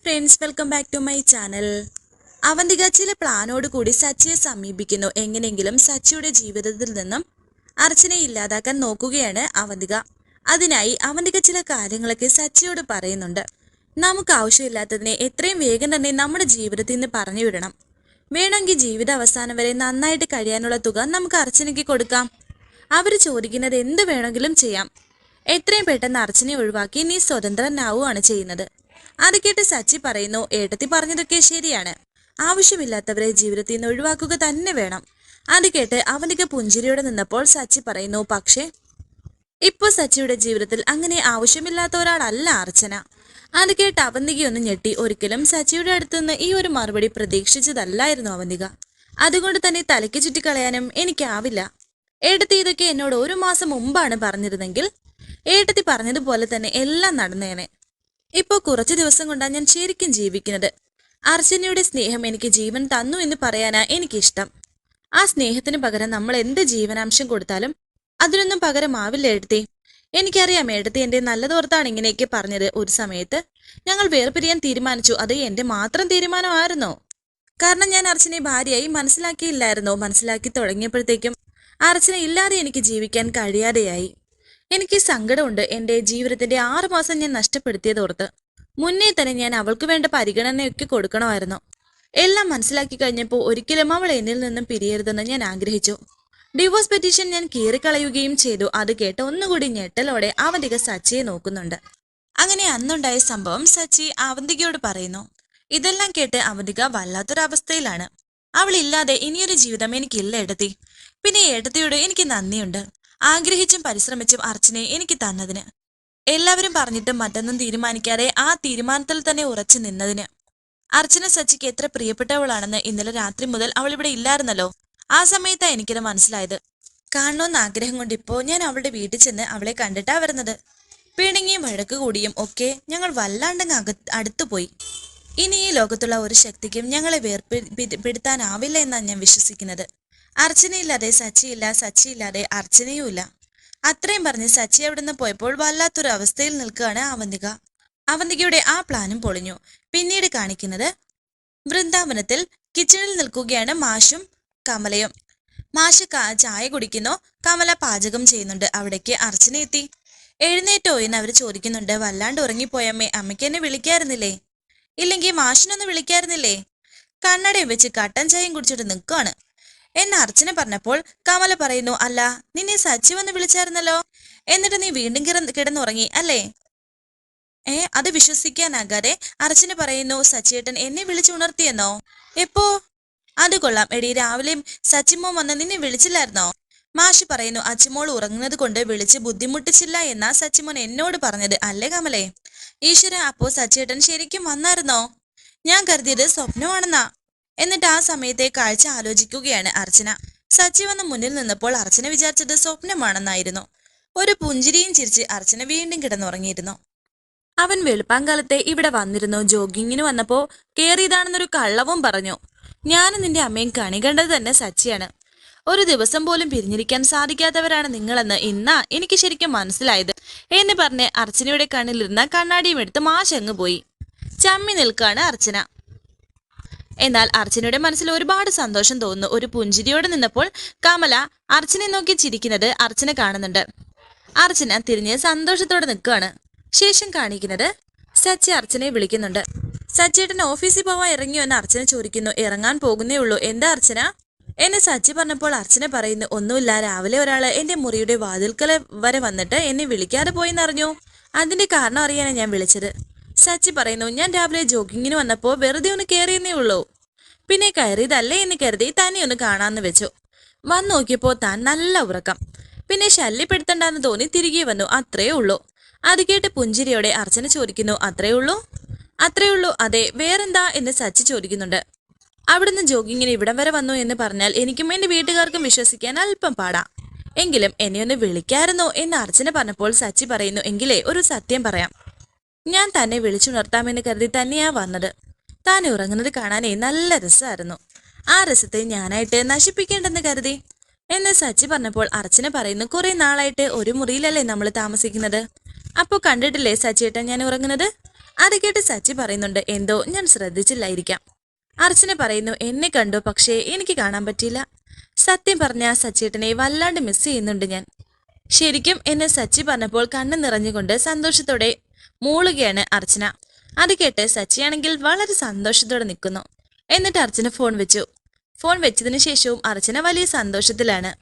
Friends welcome back to my channel Avantika ചില പ്ലാനോട് കൂടി സച്ചിയെ സമീപിക്കുന്നു. എങ്ങനെയെങ്കിലും സച്ചിയുടെ ജീവിതത്തിൽ നിന്നും അർച്ചനയെ ഇല്ലാതാക്കാൻ നോക്കുകയാണ് അവന്തിക. അതിനായി അവന്തിക ചില കാര്യങ്ങളൊക്കെ സച്ചിയോട് പറയുന്നുണ്ട്. നമുക്ക് ആവശ്യമില്ലാത്തതിനെ എത്രയും വേഗം തന്നെ നമ്മുടെ ജീവിതത്തിൽ നിന്ന് പറഞ്ഞു വിടണം. വേണമെങ്കിൽ ജീവിത അവസാനം വരെ നന്നായിട്ട് കഴിയാനുള്ള തുക നമുക്ക് അർച്ചനയ്ക്ക് കൊടുക്കാം. അവർ ചോദിക്കുന്നത് എന്ത് വേണമെങ്കിലും ചെയ്യാം. എത്രയും പെട്ടെന്ന് അർച്ചനയെ ഒഴിവാക്കി നീ സ്വതന്ത്രനാവുകയാണ് ചെയ്യുന്നത്. അത് കേട്ട് സച്ചി പറയുന്നു ഏട്ടത്തി പറഞ്ഞതൊക്കെ ശരിയാണ്. ആവശ്യമില്ലാത്തവരെ ജീവിതത്തിൽ നിന്ന് ഒഴിവാക്കുക തന്നെ വേണം. അത് കേട്ട് അവനിക്ക് പുഞ്ചിരിയോടെ നിന്നപ്പോൾ സച്ചി പറയുന്നു പക്ഷേ ഇപ്പൊ സച്ചിയുടെ ജീവിതത്തിൽ അങ്ങനെ ആവശ്യമില്ലാത്ത ഒരാളല്ല അർച്ചന. അത് കേട്ട് അവന്തികയൊന്ന് ഞെട്ടി. ഒരിക്കലും സച്ചിയുടെ അടുത്തുനിന്ന് ഈ ഒരു മറുപടി പ്രതീക്ഷിച്ചതല്ലായിരുന്നു അവന്തിക. അതുകൊണ്ട് തന്നെ തലയ്ക്ക് ചുറ്റിക്കളയാനും എനിക്കാവില്ല. ഏട്ടത്തി ഇതൊക്കെ എന്നോട് ഒരു മാസം മുമ്പാണ് പറഞ്ഞിരുന്നെങ്കിൽ ഏട്ടത്തി പറഞ്ഞതുപോലെ തന്നെ എല്ലാം നടന്നേനെ. ഇപ്പോ കുറച്ച് ദിവസം കൊണ്ടാണ് ഞാൻ ശരിക്കും ജീവിക്കുന്നത്. അർച്ചനയുടെ സ്നേഹം എനിക്ക് ജീവൻ തന്നു എന്ന് പറയാനാ എനിക്കിഷ്ടം. ആ സ്നേഹത്തിന് പകരം നമ്മൾ എന്ത് ജീവനാംശം കൊടുത്താലും അതിനൊന്നും പകരമാവില്ല എഴുത്തി എനിക്കറിയാം എഴുത്തി എന്റെ നല്ലതോർത്താണ് ഇങ്ങനെയൊക്കെ പറഞ്ഞത്. ഒരു സമയത്ത് ഞങ്ങൾ വേർപിരിയാൻ തീരുമാനിച്ചു. അത് എന്റെ മാത്രം തീരുമാനമായിരുന്നോ. കാരണം ഞാൻ അർച്ചനെ ഭാര്യയായി മനസ്സിലാക്കിയില്ലായിരുന്നോ. മനസ്സിലാക്കി തുടങ്ങിയപ്പോഴത്തേക്കും അർച്ചന ഇല്ലാതെ എനിക്ക് ജീവിക്കാൻ കഴിയാതെയായി. എനിക്ക് സങ്കടമുണ്ട്. എന്റെ ജീവിതത്തിന്റെ ആറു മാസം ഞാൻ നഷ്ടപ്പെടുത്തിയതോർത്ത് മുന്നേ തന്നെ ഞാൻ അവൾക്ക് വേണ്ട പരിഗണനയൊക്കെ കൊടുക്കണമായിരുന്നു. എല്ലാം മനസ്സിലാക്കി കഴിഞ്ഞപ്പോൾ ഒരിക്കലും അവൾ എന്നിൽ നിന്നും പിരിയരുതെന്ന് ഞാൻ ആഗ്രഹിച്ചു. ഡിവോഴ്സ് പെറ്റീഷൻ ഞാൻ കീറിക്കളയുകയും ചെയ്തു. അത് കേട്ട് ഒന്നുകൂടി ഞെട്ടലോടെ അവന്തിക സച്ചിയെ നോക്കുന്നുണ്ട്. അങ്ങനെ അന്നുണ്ടായ സംഭവം സച്ചി അവന്തികയോട് പറയുന്നു. ഇതെല്ലാം കേട്ട് അവന്തിക വല്ലാത്തൊരവസ്ഥയിലാണ്. അവളില്ലാതെ ഇനിയൊരു ജീവിതം എനിക്കില്ല എടത്തി പിന്നെ ഏട്ടത്തിയോട് എനിക്ക് നന്ദിയുണ്ട്. ആഗ്രഹിച്ചും പരിശ്രമിച്ചും അർച്ചനയെ എനിക്ക് തന്നതിന്. എല്ലാവരും പറഞ്ഞിട്ടും മറ്റൊന്നും തീരുമാനിക്കാതെ ആ തീരുമാനത്തിൽ തന്നെ ഉറച്ചു നിന്നതിന്. അർച്ചന സച്ചിക്ക് എത്ര പ്രിയപ്പെട്ടവളാണെന്ന് ഇന്നലെ രാത്രി മുതൽ അവൾ ഇവിടെ ഇല്ലായിരുന്നല്ലോ. ആ സമയത്താണ് എനിക്കത് മനസ്സിലായത്. കാണണമെന്ന് ആഗ്രഹം കൊണ്ട് ഇപ്പോ ഞാൻ അവളുടെ വീട്ടിൽ ചെന്ന് അവളെ കണ്ടിട്ടാ വരുന്നത്. പിണങ്ങിയും വഴക്ക് കൂടിയും ഒക്കെ ഞങ്ങൾ വല്ലാണ്ടങ്ങ് അക അടുത്തുപോയി ഇനി ഈ ലോകത്തുള്ള ഒരു ശക്തിക്കും ഞങ്ങളെ വേർപെടുത്താനാവില്ല എന്നാണ് ഞാൻ വിശ്വസിക്കുന്നത്. അർച്ചനയില്ലാതെ സച്ചിയില്ല സച്ചിയില്ലാതെ അർച്ചനയും ഇല്ല അത്രയും പറഞ്ഞ് സച്ചി അവിടുന്ന് പോയപ്പോൾ വല്ലാത്തൊരു അവസ്ഥയിൽ നിൽക്കുകയാണ് അവന്തിക. അവന്തികയുടെ ആ പ്ലാനും പൊളിഞ്ഞു. പിന്നീട് കാണിക്കുന്നത് വൃന്ദാവനത്തിൽ കിച്ചണിൽ നിൽക്കുകയാണ് മാഷും കമലയും. മാഷ് ചായ കുടിക്കുന്നു. കമല പാചകം ചെയ്യുന്നുണ്ട്. അവിടേക്ക് അർച്ചന എത്തി. എഴുന്നേറ്റോ എന്ന് അവർ ചോദിക്കുന്നുണ്ട്. വല്ലാണ്ട് ഉറങ്ങിപ്പോയമ്മേ അമ്മയ്ക്ക് എന്നെ വിളിക്കായിരുന്നില്ലേ? ഇല്ലെങ്കിൽ മാഷിനൊന്ന് വിളിക്കായിരുന്നില്ലേ? കണ്ണടയും വെച്ച് കട്ടൻ ചായയും കുടിച്ചിട്ട് നിൽക്കുകയാണ്. എന്ന് അർച്ചന പറഞ്ഞപ്പോൾ കമല പറയുന്നു അല്ല നിന്നെ സച്ചി വന്ന് വിളിച്ചായിരുന്നല്ലോ? എന്നിട്ട് നീ വീണ്ടും കിട കിടന്നുറങ്ങി അല്ലേ? ഏ അത് വിശ്വസിക്കാനാകാതെ അർച്ചന പറയുന്നു സച്ചിയേട്ടൻ എന്നെ വിളിച്ചുണർത്തിയെന്നോ എപ്പോ? അത് കൊള്ളാം എടി രാവിലെയും സച്ചിമോൻ വന്ന് നിന്നെ വിളിച്ചില്ലായിരുന്നോ? മാഷി പറയുന്നു അച്ചിമോൾ ഉറങ്ങുന്നത് കൊണ്ട് വിളിച്ച് ബുദ്ധിമുട്ടിച്ചില്ല എന്നാ സച്ചിമോൻ എന്നോട് പറഞ്ഞത് അല്ലേ കമലേ? ഈശ്വര അപ്പോ സച്ചിയേട്ടൻ ശരിക്കും വന്നായിരുന്നോ? ഞാൻ കരുതിയത് സ്വപ്നമാണെന്നാ. എന്നിട്ട് ആ സമയത്തെ കാഴ്ച ആലോചിക്കുകയാണ് അർച്ചന. സച്ചി വന്ന് മുന്നിൽ നിന്നപ്പോൾ അർച്ചന വിചാരിച്ചത് സ്വപ്നമാണെന്നായിരുന്നു. ഒരു പുഞ്ചിരിയും ചിരിച്ച് അർച്ചന വീണ്ടും കിടന്നുറങ്ങിയിരുന്നു. അവൻ വെളുപ്പാങ്കാലത്തെ ഇവിടെ വന്നിരുന്നു. ജോഗിങ്ങിന് വന്നപ്പോ കേറിയതാണെന്നൊരു കള്ളവും പറഞ്ഞു. ഞാനും നിന്റെ അമ്മയും കണി കണ്ടത് തന്നെ സച്ചിയാണ്. ഒരു ദിവസം പോലും പിരിഞ്ഞിരിക്കാൻ സാധിക്കാത്തവരാണ് നിങ്ങളെന്ന് ഇന്നാ എനിക്ക് ശരിക്കും മനസ്സിലായത്. എന്ന് പറഞ്ഞ് അർച്ചനയുടെ കണ്ണിലിരുന്ന കണ്ണാടിയും എടുത്ത് മാശങ്ങ് പോയി. ചമ്മി നിൽക്കാണ് അർച്ചന. എന്നാൽ അർച്ചനയുടെ മനസ്സിൽ ഒരുപാട് സന്തോഷം തോന്നുന്നു. ഒരു പുഞ്ചിരിയോടെ നിന്നപ്പോൾ കമല അർച്ചനെ നോക്കി ചിരിക്കുന്നത് അർച്ചന കാണുന്നുണ്ട്. അർച്ചന തിരിഞ്ഞ് സന്തോഷത്തോടെ നിൽക്കുകയാണ്. ശേഷം കാണിക്കുന്നത് സച്ചി അർച്ചനയെ വിളിക്കുന്നുണ്ട്. സച്ചിയേട്ടൻ ഓഫീസിൽ പോവാൻ ഇറങ്ങിയോ എന്ന് അർച്ചന ചോദിക്കുന്നു. ഇറങ്ങാൻ പോകുന്നേ ഉള്ളൂ. എന്താ അർച്ചന? എന്നെ സച്ചി പറഞ്ഞപ്പോൾ അർച്ചന പറയുന്നു ഒന്നുമില്ല. രാവിലെ ഒരാൾ എന്റെ മുറിയുടെ വാതിൽക്കല വരെ വന്നിട്ട് എന്നെ വിളിക്കാതെ പോയെന്നറിഞ്ഞു അതിന്റെ കാരണം അറിയാനാണ് ഞാൻ വിളിച്ചത്. സച്ചി പറയുന്നു ഞാൻ രാവിലെ ജോഗിങ്ങിന് വന്നപ്പോൾ വെറുതെ ഒന്ന് കയറിയെന്നേ ഉള്ളൂ. പിന്നെ കയറിയതല്ലേ എന്ന് കരുതി തന്നെ ഒന്ന് കാണാന്ന് വെച്ചു. വന്നു നോക്കിയപ്പോ താൻ നല്ല ഉറക്കം. പിന്നെ ശല്യപ്പെടുത്തണ്ടെന്ന് തോന്നി തിരികെ വന്നു. അത്രേ ഉള്ളൂ. അത് കേട്ട് പുഞ്ചിരിയോടെ അർച്ചന ചോദിക്കുന്നു അത്രേ ഉള്ളൂ? അത്രേ ഉള്ളൂ. അതെ വേറെന്താ? എന്ന് സച്ചി ചോദിക്കുന്നുണ്ട്. അവിടുന്ന് ജോഗിങ്ങിന് ഇവിടം വരെ വന്നു എന്ന് പറഞ്ഞാൽ എനിക്കും എന്റെ വീട്ടുകാർക്കും വിശ്വസിക്കാൻ അല്പം പാടാ. എങ്കിലും എന്നെ ഒന്ന് വിളിക്കായിരുന്നോ? എന്ന് അർച്ചന പറഞ്ഞപ്പോൾ സച്ചി പറയുന്നു എങ്കിലേ ഒരു സത്യം പറയാം. ഞാൻ തന്നെ വിളിച്ചുണർത്താമെന്ന് കരുതി തന്നെയാ വന്നത്. താൻ ഉറങ്ങുന്നത് കാണാനേ നല്ല രസമായിരുന്നു. ആ രസത്തെ ഞാനായിട്ട് നശിപ്പിക്കേണ്ടെന്ന് കരുതി. എന്ന് സച്ചി പറഞ്ഞപ്പോൾ അർച്ചന പറയുന്നു കുറെ നാളായിട്ട് ഒരു മുറിയിലല്ലേ നമ്മൾ താമസിക്കുന്നത്? അപ്പോൾ കണ്ടിട്ടില്ലേ സച്ചിയേട്ടൻ ഞാൻ ഉറങ്ങുന്നത്? അത് കേട്ട് സച്ചി പറയുന്നുണ്ട് എന്തോ ഞാൻ ശ്രദ്ധിച്ചില്ലായിരിക്കാം. അർച്ചന പറയുന്നു എന്നെ കണ്ടു പക്ഷേ എനിക്ക് കാണാൻ പറ്റിയില്ല. സത്യം പറഞ്ഞ സച്ചേട്ടനെ വല്ലാണ്ട് മിസ് ചെയ്യുന്നുണ്ട് ഞാൻ. ശരിക്കും എന്നെ സച്ചി പറഞ്ഞപ്പോൾ കണ്ണു നിറഞ്ഞുകൊണ്ട് സന്തോഷത്തോടെ മൂളുകയാണ് അർച്ചന. അത് കേട്ട് സച്ചിയാണെങ്കിൽ വളരെ സന്തോഷത്തോടെ നിൽക്കുന്നു. എന്നിട്ട് അർച്ചന ഫോൺ വെച്ചു. ഫോൺ വെച്ചതിന് ശേഷവും അർച്ചന വലിയ സന്തോഷത്തിലാണ്.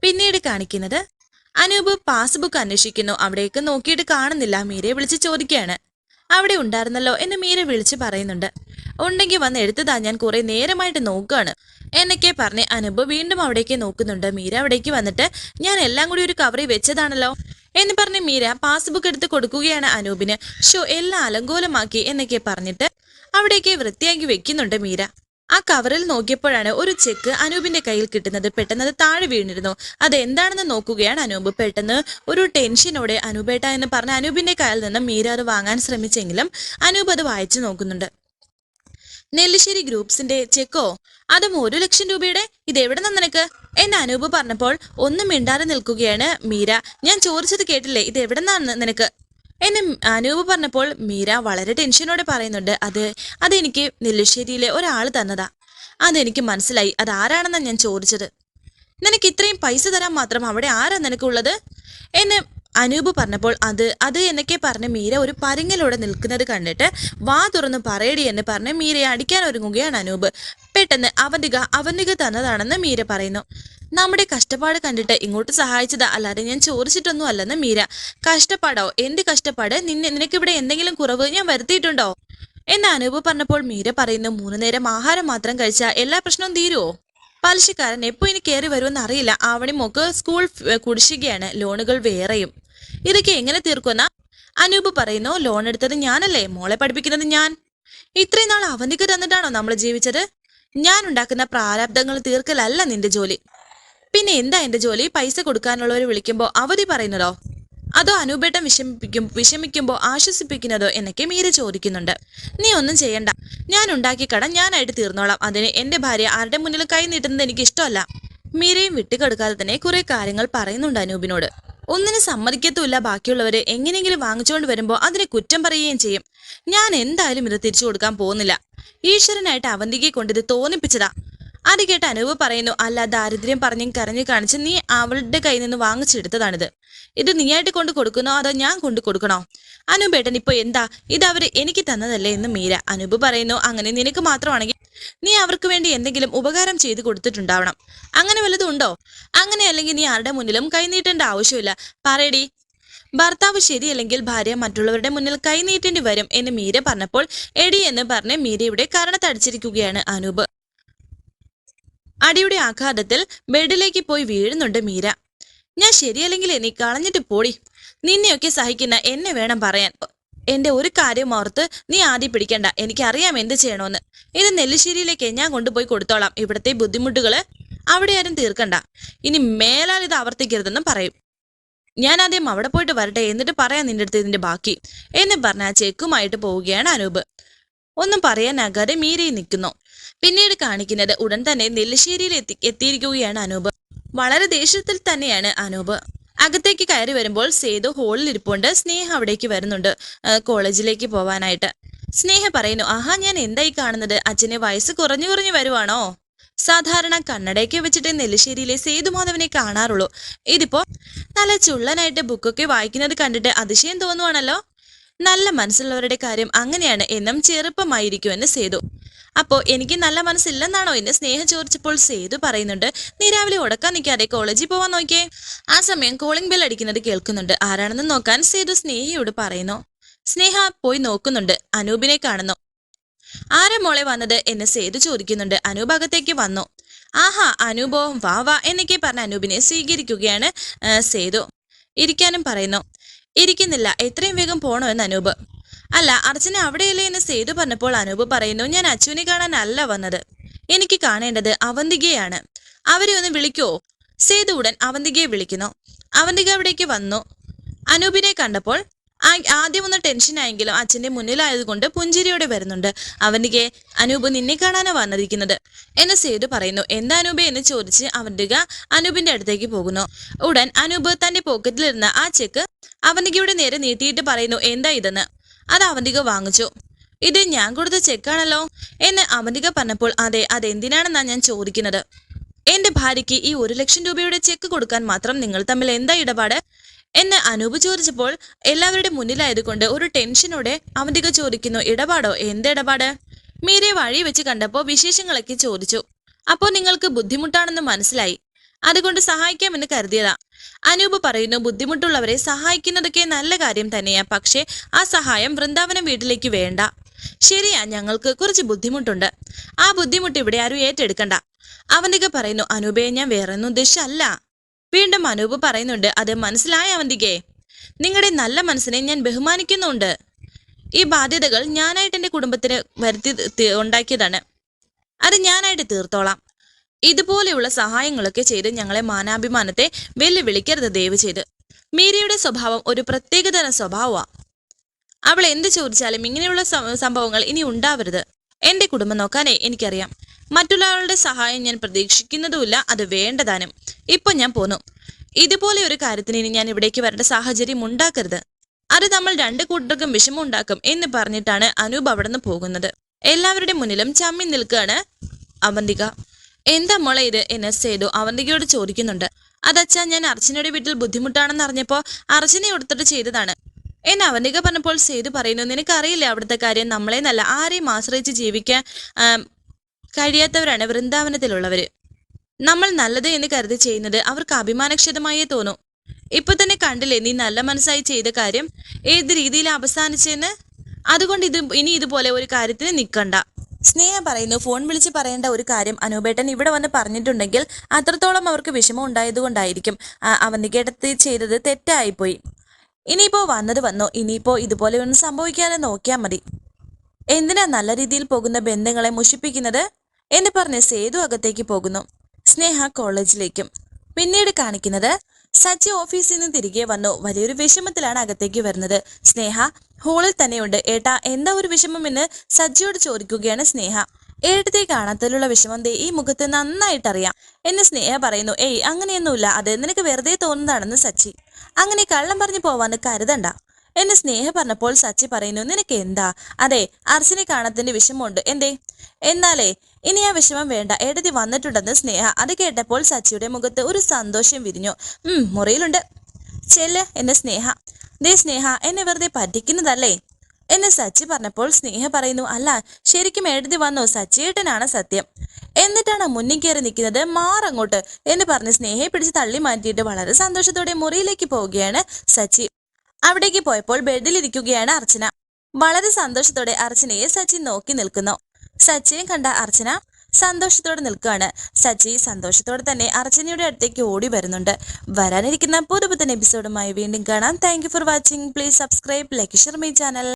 പിന്നീട് കാണിക്കുന്നത് അനൂപ് പാസ്ബുക്ക് അന്വേഷിക്കുന്നു. അവിടേക്ക് നോക്കിയിട്ട് കാണുന്നില്ല. മീരയെ വിളിച്ച് ചോദിക്കുകയാണ്. അവിടെ ഉണ്ടായിരുന്നല്ലോ എന്ന് മീര വിളിച്ച് പറയുന്നുണ്ട്. ഉണ്ടെങ്കിൽ വന്ന് എടുത്തതാ ഞാൻ കുറെ നേരമായിട്ട് നോക്കുകയാണ്. എന്നൊക്കെ പറഞ്ഞ് അനൂപ് വീണ്ടും അവിടേക്ക് നോക്കുന്നുണ്ട്. മീര അവിടേക്ക് വന്നിട്ട് ഞാൻ എല്ലാം കൂടി ഒരു കവറിൽ വെച്ചതാണല്ലോ എന്ന് പറഞ്ഞ് മീര പാസ്ബുക്ക് എടുത്ത് കൊടുക്കുകയാണ് അനൂപിന്. ഷോ എല്ലാം അലങ്കോലമാക്കി എന്നൊക്കെ പറഞ്ഞിട്ട് അവിടേക്ക് വൃത്തിയാക്കി വെക്കുന്നുണ്ട് മീര. ആ കവറിൽ നോക്കിയപ്പോഴാണ് ഒരു ചെക്ക് അനൂപിന്റെ കയ്യിൽ കിട്ടുന്നത്. പെട്ടെന്ന് അത് താഴെ വീണിരുന്നു. അത് എന്താണെന്ന് നോക്കുകയാണ് അനൂപ്. പെട്ടെന്ന് ഒരു ടെൻഷനോടെ അനൂപേട്ട എന്ന് പറഞ്ഞ അനൂപിന്റെ കയ്യിൽ നിന്ന് മീര അത് വാങ്ങാൻ ശ്രമിച്ചെങ്കിലും അനൂപ് അത് വായിച്ചു നോക്കുന്നുണ്ട്. നെല്ലിശ്ശേരി ഗ്രൂപ്പ്സിന്റെ ചെക്കോ? അതും ഒരു ലക്ഷം രൂപയുടെ? ഇത് എവിടെ നിന്ന് നിനക്ക്? എന്ന് അനൂപ് പറഞ്ഞപ്പോൾ ഒന്നും മിണ്ടാതെ നിൽക്കുകയാണ് മീര. ഞാൻ ചോദിച്ചത് കേട്ടില്ലേ? ഇത് എവിടെ നിന്നാണ് നിനക്ക്? എന്ന് അനൂപ് പറഞ്ഞപ്പോൾ മീര വളരെ ടെൻഷനോടെ പറയുന്നുണ്ട് അത് അതെനിക്ക് നെല്ലിശ്ശേരിയിലെ ഒരാൾ തന്നതാ. അതെനിക്ക് മനസ്സിലായി. അത് ആരാണെന്നാണ് ഞാൻ ചോദിച്ചത്? നിനക്ക് ഇത്രയും പൈസ തരാൻ മാത്രം അവിടെ ആരാ നിനക്കുള്ളത്? എന്ന് അനൂപ് പറഞ്ഞപ്പോൾ അത് അത് എന്നൊക്കെ പറഞ്ഞ് മീര ഒരു പരുങ്ങലോടെ നിൽക്കുന്നത് കണ്ടിട്ട് വാ തുറന്ന് പറയടി എന്ന് പറഞ്ഞ് മീരയെ അടിക്കാൻ ഒരുങ്ങുകയാണ് അനൂപ്. പെട്ടെന്ന് അവന്തിക അവന്തിക തന്നതാണെന്ന് മീര പറയുന്നു. നമ്മുടെ കഷ്ടപ്പാട് കണ്ടിട്ട് ഇങ്ങോട്ട് സഹായിച്ചതാ. അല്ലാതെ ഞാൻ ചോദിച്ചിട്ടൊന്നും അല്ലെന്ന് മീര. കഷ്ടപ്പാടോ? എന്ത് കഷ്ടപ്പാട്? നിന്നെ നിനക്കിവിടെ എന്തെങ്കിലും കുറവ് ഞാൻ വരുത്തിയിട്ടുണ്ടോ? എന്ന് അനൂപ് പറഞ്ഞപ്പോൾ മീര പറയുന്നു മൂന്ന് നേരം ആഹാരം മാത്രം കഴിച്ചാൽ എല്ലാ പ്രശ്നവും തീരുമോ പലിശക്കാരൻ എപ്പോ ഇനി കയറി വരുമെന്ന് അറിയില്ല. ആവണി മോക്ക് സ്കൂൾ കുടിശ്ശികയാണ്. ലോണുകൾ വേറെയും. ഇതൊക്കെ എങ്ങനെ തീർക്കുന്ന അനൂപ് പറയുന്നു ലോൺ എടുത്തത് ഞാനല്ലേ? മോളെ പഠിപ്പിക്കുന്നത് ഞാൻ. ഇത്രയും നാൾ അവന്തിക്ക് തന്നിട്ടാണോ നമ്മൾ ജീവിച്ചത്? ഞാൻ ഉണ്ടാക്കുന്ന പ്രാരാബ്ദങ്ങൾ തീർക്കലല്ല നിന്റെ ജോലി. പിന്നെ എന്താ എന്റെ ജോലി? പൈസ കൊടുക്കാനുള്ളവർ വിളിക്കുമ്പോൾ അവധി പറയുന്നതോ? അതോ അനൂപേട്ടം വിഷമിപ്പിക്കും വിഷമിക്കുമ്പോൾ ആശ്വസിപ്പിക്കുന്നതോ എന്നൊക്കെ മീര ചോദിക്കുന്നുണ്ട്. നീ ഒന്നും ചെയ്യണ്ട. ഞാൻ ഉണ്ടാക്കിയ കട ഞാനായിട്ട് തീർന്നോളാം. അതിന് എന്റെ ഭാര്യ ആരുടെ മുന്നിൽ കൈ നീട്ടുന്നത് എനിക്ക് ഇഷ്ടമല്ല. മീരയും വിട്ടുകൊടുക്കാതെ തന്നെ കുറെ കാര്യങ്ങൾ പറയുന്നുണ്ട് അനൂപിനോട്. ഒന്നിനും സമ്മതിക്കത്തുമില്ല. ബാക്കിയുള്ളവരെ എങ്ങനെയെങ്കിലും വാങ്ങിച്ചുകൊണ്ട് വരുമ്പോൾ അതിനെ കുറ്റം പറയുകയും ചെയ്യും. ഞാൻ എന്തായാലും ഇത് തിരിച്ചു കൊടുക്കാൻ പോകുന്നില്ല. ഈശ്വരനായിട്ട് അവന്തികയെ കൊണ്ട് ഇത് തോന്നിപ്പിച്ചതാ. അത് കേട്ട് അനുവ് പറയുന്നു അല്ല ദാരിദ്ര്യം പറഞ്ഞും കരഞ്ഞു കാണിച്ച് നീ അവളുടെ കയ്യിൽ നിന്ന് വാങ്ങിച്ചെടുത്തതാണിത്. ഇത് നീയായിട്ട് കൊണ്ട് കൊടുക്കണോ അതോ ഞാൻ കൊണ്ട് കൊടുക്കണോ? അനൂപേട്ടൻ ഇപ്പൊ എന്താ? ഇത് അവർ എനിക്ക് തന്നതല്ലേ എന്ന് മീര അനൂപ് പറയുന്നു. അങ്ങനെ നിനക്ക് മാത്രമാണെങ്കിൽ നീ അവർക്ക് വേണ്ടി എന്തെങ്കിലും ഉപകാരം ചെയ്തു കൊടുത്തിട്ടുണ്ടാവണം. അങ്ങനെ വല്ലതും ഉണ്ടോ? അങ്ങനെ അല്ലെങ്കിൽ നീ ആരുടെ മുന്നിലും കൈനീട്ടേണ്ട ആവശ്യമില്ല. പറയടി. ഭർത്താവ് ശരിയല്ലെങ്കിൽ ഭാര്യ മറ്റുള്ളവരുടെ മുന്നിൽ കൈനീട്ടേണ്ടി വരും എന്ന് മീര പറഞ്ഞപ്പോൾ എടി എന്ന് പറഞ്ഞ് മീരയുടെ കരണത്തടിച്ചിരിക്കുകയാണ് അനൂപ്. അടിയുടെ ആഘാതത്തിൽ ബെഡിലേക്ക് പോയി വീഴുന്നുണ്ട് മീര. ഞാൻ ശരിയല്ലെങ്കിൽ നീ കളഞ്ഞിട്ട് പോടി. നിന്നെയൊക്കെ സഹിക്കുന്ന എന്നെ വേണം പറയാൻ. എന്റെ ഒരു കാര്യം ഓർത്ത് നീ ആദ്യം പിടിക്കണ്ട. എനിക്കറിയാം എന്ത് ചെയ്യണമെന്ന് ഇത് നെല്ലിശ്ശേരിയിലേക്ക് ഞാൻ കൊണ്ടുപോയി കൊടുത്തോളാം. ഇവിടുത്തെ ബുദ്ധിമുട്ടുകൾ അവിടെ ആരും തീർക്കണ്ട. ഇനി മേലാൽ ഇത് ആവർത്തിക്കരുതെന്നും പറയും. ഞാൻ ആദ്യം അവിടെ പോയിട്ട് വരട്ടെ. എന്നിട്ട് പറയാം നിന്റെ അടുത്ത് ഇതിന്റെ ബാക്കി. എന്ന് പറഞ്ഞ ചെക്കുമായിട്ട് പോവുകയാണ് അനൂപ്. ഒന്നും പറയാനാകാതെ മീരയിൽ നിൽക്കുന്നു. പിന്നീട് കാണിക്കുന്നത് ഉടൻ തന്നെ നെല്ലിശ്ശേരിയിൽ എത്തി എത്തിയിരിക്കുകയാണ് അനൂപ്. വളരെ ദേഷ്യത്തിൽ തന്നെയാണ് അനൂപ്. അകത്തേക്ക് കയറി വരുമ്പോൾ സേതു ഹോളിൽ ഇരിപ്പുണ്ട് സ്നേഹ അവിടേക്ക് വരുന്നുണ്ട് കോളേജിലേക്ക് പോവാനായിട്ട്. സ്നേഹ പറയുന്നു ആഹാ ഞാൻ എന്തായി കാണുന്നത്? അച്ഛനെ വയസ്സ് കുറഞ്ഞു കുറഞ്ഞു വരുവാണോ? സാധാരണ കണ്ണടയൊക്കെ വെച്ചിട്ട് നെല്ലിശ്ശേരിയിലെ സേതുമാധവനെ കാണാറുള്ളൂ. ഇതിപ്പോ നല്ല ചുള്ളനായിട്ട് ബുക്കൊക്കെ വായിക്കുന്നത് കണ്ടിട്ട് അതിശയം തോന്നുവാണല്ലോ. നല്ല മനസ്സുള്ളവരുടെ കാര്യം അങ്ങനെയാണ് എന്നും ചെറുപ്പമായിരിക്കുമെന്ന് സേതു. അപ്പോ എനിക്ക് നല്ല മനസ്സില്ലെന്നാണോ എന്നെ സ്നേഹ ചോദിച്ചപ്പോൾ സേതു പറയുന്നുണ്ട് നീ രാവിലെ ഉടക്കാൻ നിൽക്കാതെ കോളേജിൽ പോവാൻ നോക്കിയേ? ആ സമയം കോളിംഗ് ബെൽ അടിക്കുന്നത് കേൾക്കുന്നുണ്ട്. ആരാണെന്ന് നോക്കാൻ സേതു സ്നേഹയോട് പറയുന്നു. സ്നേഹ പോയി നോക്കുന്നുണ്ട് അനൂപിനെ കാണുന്നു. ആരാ മോളെ വന്നത്? എന്ന് സേതു ചോദിക്കുന്നുണ്ട്. അനൂപ് അകത്തേക്ക് വന്നു. ആഹാ അനൂപോ വാ വാ എന്നൊക്കെ പറഞ്ഞ അനൂപിനെ സ്വീകരിക്കുകയാണ് സേതു. ഇരിക്കാനും പറയുന്നു. ഇരിക്കുന്നില്ല. എത്രയും വേഗം പോണോ എന്ന് അനൂപ്. അല്ല അർച്ചന അവിടെയല്ലേ എന്ന് സേതു പറഞ്ഞപ്പോൾ അനൂപ് പറയുന്നു ഞാൻ അച്ചുവിനെ കാണാനല്ല വന്നത്. എനിക്ക് കാണേണ്ടത് അവന്തികയാണ്. അവരെ ഒന്ന് വിളിക്കോ? സേതു ഉടൻ അവന്തികയെ വിളിക്കുന്നു. അവന്തിക അവിടേക്ക് വന്നു. അനൂപിനെ കണ്ടപ്പോൾ ആദ്യം ഒന്ന് ടെൻഷനായെങ്കിലും അച്ഛന്റെ മുന്നിലായതുകൊണ്ട് പുഞ്ചിരിയോടെ വരുന്നുണ്ട്. അവനിക്ക് അനൂപ് നിന്നെ കാണാനാ വന്നിരിക്കുന്നത്. എന്ന് സേതു പറയുന്നു എന്താ അനൂപ്? എന്ന് ചോദിച്ച് അവന്റെ അനൂപിന്റെ അടുത്തേക്ക് പോകുന്നു. ഉടൻ അനൂപ് തന്റെ പോക്കറ്റിലിരുന്ന ആ ചെക്ക് അവന്തികയുടെ നേരെ നീട്ടിയിട്ട് പറയുന്നു എന്താ ഇതെന്ന്? അത് അവന്തിക വാങ്ങിച്ചു. ഇത് ഞാൻ കൊടുത്ത ചെക്കാണല്ലോ? എന്ന് അവന്തിക പറഞ്ഞപ്പോൾ അതെ അതെന്തിനാണെന്നാ ഞാൻ ചോദിക്കുന്നത്? എന്റെ ഭാര്യയ്ക്ക് ഈ ഒരു ലക്ഷം രൂപയുടെ ചെക്ക് കൊടുക്കാൻ മാത്രം നിങ്ങൾ തമ്മിൽ എന്താ ഇടപാട്? എന്ന് അനൂപ് ചോദിച്ചപ്പോൾ എല്ലാവരുടെ മുന്നിലായതുകൊണ്ട് ഒരു ടെൻഷനോടെ അവന്തിക ചോദിക്കുന്നു ഇടപാടോ? എന്ത് ഇടപാട്? മീരെ വഴി വെച്ച് കണ്ടപ്പോൾ വിശേഷങ്ങളൊക്കെ ചോദിച്ചു. അപ്പോൾ നിങ്ങൾക്ക് ബുദ്ധിമുട്ടാണെന്ന് മനസ്സിലായി. അതുകൊണ്ട് സഹായിക്കാമെന്ന് കരുതിയതാ. അനൂപ് പറയുന്നു ബുദ്ധിമുട്ടുള്ളവരെ സഹായിക്കുന്നതൊക്കെ നല്ല കാര്യം തന്നെയാ പക്ഷേ ആ സഹായം വൃന്ദാവനം വീട്ടിലേക്ക് വേണ്ട. ശരിയാ ഞങ്ങൾക്ക് കുറച്ച് ബുദ്ധിമുട്ടുണ്ട്. ആ ബുദ്ധിമുട്ട് ഇവിടെ ആരും ഏറ്റെടുക്കണ്ട. അവന്തിക പറയുന്നു അനൂപയെ ഞാൻ വേറെ ഒന്നും ഉദ്ദേശിച്ചല്ല വീണ്ടും അനൂപ് പറയുന്നുണ്ട് അത് മനസ്സിലായ അവന്തികെ നിങ്ങളുടെ നല്ല മനസ്സിനെ ഞാൻ ബഹുമാനിക്കുന്നുണ്ട്. ഈ ബാധ്യതകൾ ഞാനായിട്ട് എന്റെ കുടുംബത്തിന് വരുത്തി ഉണ്ടാക്കിയതാണ്. അത് ഞാനായിട്ട് തീർത്തോളാം. ഇതുപോലെയുള്ള സഹായങ്ങളൊക്കെ ചെയ്ത് ഞങ്ങളെ മാനാഭിമാനത്തെ വെല്ലുവിളിക്കരുത് ദയവ് ചെയ്ത്. മീരയുടെ സ്വഭാവം ഒരു പ്രത്യേകതരം സ്വഭാവമാണ് അവൾ എന്ത് ചോദിച്ചാലും ഇങ്ങനെയുള്ള സംഭവങ്ങൾ ഇനി ഉണ്ടാവരുത്. എന്റെ കുടുംബം നോക്കാനേ എനിക്കറിയാം. മറ്റുള്ളവരുടെ സഹായം ഞാൻ പ്രതീക്ഷിക്കുന്നതുമില്ല അത് വേണ്ടതാനും. ഇപ്പൊ ഞാൻ പോന്നു. ഇതുപോലെ ഒരു കാര്യത്തിന് ഇനി ഞാൻ ഇവിടേക്ക് വരേണ്ട സാഹചര്യം ഉണ്ടാക്കരുത്. അത് നമ്മൾ രണ്ട് കൂട്ടർക്കും വിഷമം ഉണ്ടാക്കും എന്ന് പറഞ്ഞിട്ടാണ് അനൂപ് അവിടെ നിന്ന് പോകുന്നത്. എല്ലാവരുടെ മുന്നിലും ചമ്മി നിൽക്കുകയാണ് അവന്തിക. എന്താ മോളെ ഇത്? എന്ന് സേതു അവന്തികയോട് ചോദിക്കുന്നുണ്ട്. അതച്ഛാ ഞാൻ അർച്ചനയുടെ വീട്ടിൽ ബുദ്ധിമുട്ടാണെന്ന് അറിഞ്ഞപ്പോൾ അർച്ചനെ കൊടുത്തിട്ട് ചെയ്തതാണ്. എന്ന് അവന്തിക പറഞ്ഞപ്പോൾ സേതു പറയുന്നു നിനക്കറിയില്ല അവിടുത്തെ കാര്യം? നമ്മളെ നല്ല ആരെയും ആശ്രയിച്ച് ജീവിക്കാൻ കഴിയാത്തവരാണ് വൃന്ദാവനത്തിലുള്ളവര്. നമ്മൾ നല്ലത് എന്ന് കരുതി ചെയ്യുന്നത് അവർക്ക് അഭിമാനക്ഷതമായേ തോന്നൂ. ഇപ്പൊ തന്നെ കണ്ടില്ലേ നീ നല്ല മനസ്സായി ചെയ്ത കാര്യം ഏത് രീതിയിൽ അവസാനിച്ചെന്ന്? അതുകൊണ്ട് ഇത് ഇനി ഇതുപോലെ ഒരു കാര്യത്തിന് നിൽക്കണ്ട സ്നേഹ പറയുന്നു ഫോൺ വിളിച്ച് പറയേണ്ട ഒരു കാര്യം അനൂപേട്ടൻ ഇവിടെ വന്ന് പറഞ്ഞിട്ടുണ്ടെങ്കിൽ അത്രത്തോളം അവർക്ക് വിഷമം ഉണ്ടായതുകൊണ്ടായിരിക്കും. ആ- അവന്തികേട്ടത്തി ചെയ്തത് തെറ്റായിപ്പോയി. ഇനിയിപ്പോ വന്നത് വന്നോ ഇനിയിപ്പോ ഇതുപോലെ ഒന്നും സംഭവിക്കാതെ നോക്കിയാൽ മതി. എന്തിനാ നല്ല രീതിയിൽ പോകുന്ന ബന്ധങ്ങളെ മുഷിപ്പിക്കുന്നത്? എന്ന് പറഞ്ഞ് സേതു അകത്തേക്ക് പോകുന്നു. സ്നേഹ കോളേജിലേക്കും. പിന്നീട് കാണിക്കുന്നത് സച്ചി ഓഫീസിൽ നിന്ന് തിരികെ വന്നു. വലിയൊരു വിഷമത്തിലാണ് അകത്തേക്ക് വരുന്നത്. സ്നേഹ ഹോളിൽ തന്നെയുണ്ട്. ഏട്ടാ എന്താ ഒരു വിഷമം എന്ന് സജ്ജിയോട് ചോദിക്കുകയാണ് സ്നേഹ. ഏട്ടത്തെ കാണാത്തതിലുള്ള വിഷമം ദേ ഈ മുഖത്ത് നന്നായിട്ട് അറിയാം എന്ന് സ്നേഹ പറയുന്നു. ഏയ് അങ്ങനെയൊന്നുമില്ല. അത് നിനക്ക് വെറുതെ തോന്നുന്നതാണെന്ന് സച്ചി. അങ്ങനെ കള്ളം പറഞ്ഞു പോവാന്ന് കരുതണ്ട. എന്ന് സ്നേഹ പറഞ്ഞപ്പോൾ സച്ചി പറയുന്നു നിനക്ക് എന്താ അതെ അർച്ചനെ കാണത്തിന്റെ വിഷമമുണ്ട്. എന്തേ? എന്നാലേ ഇനി ആ വിഷമം വേണ്ട. എഴുതി വന്നിട്ടുണ്ടെന്ന് സ്നേഹ. അത് കേട്ടപ്പോൾ സച്ചിയുടെ മുഖത്ത് ഒരു സന്തോഷം വിരിഞ്ഞു. ഉം മുറിയിലുണ്ട്. ചെല്ല് എന്നെ സ്നേഹ. ദേ സ്നേഹ എന്നെ വെറുതെ പറ്റിക്കുന്നതല്ലേ? എന്ന് സച്ചി പറഞ്ഞപ്പോൾ സ്നേഹ പറയുന്നു അല്ല ശരിക്കും എഴുതി വന്നു. സച്ചിയേട്ടനാണ് സത്യം. എന്നിട്ടാണ് മുന്നിൽ കയറി നിൽക്കുന്നത് മാറങ്ങോട്ട് എന്ന് പറഞ്ഞ് സ്നേഹയെ പിടിച്ച് തള്ളി മാറ്റിയിട്ട് വളരെ സന്തോഷത്തോടെ മുറിയിലേക്ക് പോവുകയാണ് സച്ചി. അവിടേക്ക് പോയപ്പോൾ ബെഡിലിരിക്കുകയാണ് അർച്ചന. വളരെ സന്തോഷത്തോടെ അർച്ചനയെ സച്ചിൻ നോക്കി നിൽക്കുന്നു. സച്ചിയെ കണ്ട അർച്ചന സന്തോഷത്തോടെ നിൽക്കുകയാണ്. സച്ചി സന്തോഷത്തോടെ തന്നെ അർച്ചനയുടെ അടുത്തേക്ക് ഓടി വരുന്നുണ്ട്. വരാനിരിക്കുന്ന പുതുപുത്തൻ എപ്പിസോഡുമായി വീണ്ടും കാണാം. Thank for watching please subscribe like share my channel